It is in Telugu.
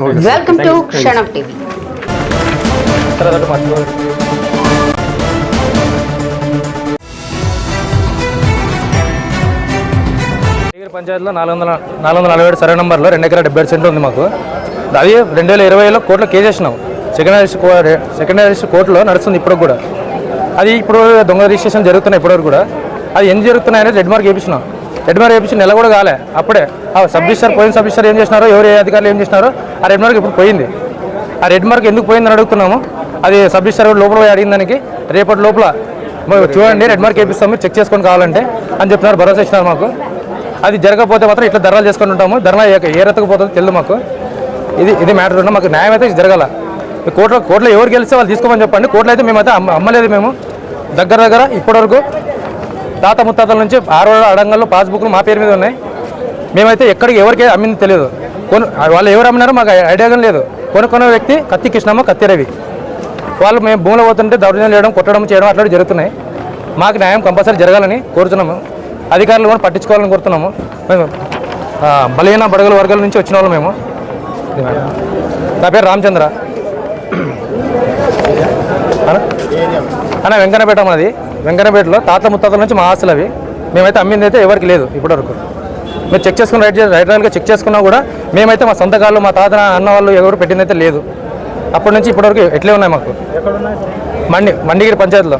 వెల్కమ్ టు క్షణం టీవీ పంచాయతీలో నాలుగు వందల నాలుగు వందల నలభై ఏడు సర్వే నెంబర్లో రెండు ఎకరా డెబ్బై ఏడు సెంట్లు ఉంది మాకు. అది రెండు వేల ఇరవైలో కోర్టులో కేసు వేసినాం. సెకండ్ సెకండ్ కోర్టులో నడుస్తుంది ఇప్పటికి కూడా. అది ఇప్పుడు దొంగ రిజిస్ట్రేషన్ జరుగుతున్నాయి ఇప్పటివరకు కూడా. అది ఎన్ని జరుగుతున్నాయి అనేది రెడ్ మార్క్ వేయించినాం రెడ్ మార్క్ వేయించి నెల కూడా కాలే. అప్పుడే. ఆ సబ్ రిజిస్టర్ పోయిన సబ్ రిజిస్టర్ ఏం చేసినారో ఎవరు ఏ అధికారులు ఏం చేసినారో ఆ రెడ్ మార్క్ ఇప్పుడు పోయింది. ఆ రెడ్ మార్క్ ఎందుకు పోయిందని అడుగుతున్నాము. అది సబ్ రిజిస్టర్ లోపల పోయి అడిగిన దానికి రేపటి లోపల చూడండి రెడ్ మార్క్ వేపిస్తాము చెక్ చేసుకొని కావాలంటే అని చెప్తున్నారు భరోసా ఇచ్చినారు మాకు. అది జరగకపోతే మాత్రం ఇట్లా ధర్నాలు చేసుకొని ఉంటాము. ధర్నా ఏ- ఏ రతకు తెలియదు మాకు. ఇది ఇది మ్యాటర్ ఉన్నా మాకు న్యాయం అయితే జరగాల. కోర్టులో కోర్టులో ఎవరు గెలిస్తే వాళ్ళు తీసుకోమని చెప్పండి. కోర్టులో అయితే మేమైతే అమ్మలేదు మేము. దగ్గర దగ్గర ఇప్పటివరకు తాత ముత్తాతల నుంచి ఆరు అడంగల్లో పాస్బుక్లు మా పేరు మీద ఉన్నాయి. మేమైతే ఎక్కడికి ఎవరికి అమ్మింది తెలియదు. కొను వాళ్ళు ఎవరు అమ్మినారో మాకు ఐడియా కానీ లేదు. కొనుక్కున్న వ్యక్తి కత్తి కృష్ణమ్మ కత్తి రవి. వాళ్ళు మేము భూమిలో పోతుంటే దౌర్జన్యం చేయడం కొట్టడం చేయడం అట్లాంటివి జరుగుతున్నాయి. మాకు న్యాయం కంపల్సరీ జరగాలని కోరుతున్నాము అధికారులు కూడా పట్టించుకోవాలని కోరుతున్నాము. మేము బలహీన బడగల వర్గాల నుంచి వచ్చిన వాళ్ళు మేము. నా పేరు రామచంద్ర. అన్న? అన్న వెంకన్నపేట మాది. వెంకన్నపేటలో తాత ముత్తాతల నుంచి మా ఆస్తులు అవి. మేమైతే అమ్మింది అయితే ఎవరికి లేదు ఇప్పటివరకు. మీరు చెక్ చేసుకుని రైట్ చే- రైట్ చెక్ చేసుకున్నా కూడా మేమైతే మా సొంత కాళ్ళు మా తాత అన్న వాళ్ళు ఎవరు పెట్టింది అయితే లేదు. అప్పటి నుంచి ఇప్పటివరకు ఎట్లే ఉన్నాయి మాకు? మండి మండిగిరి పంచాయతీలో.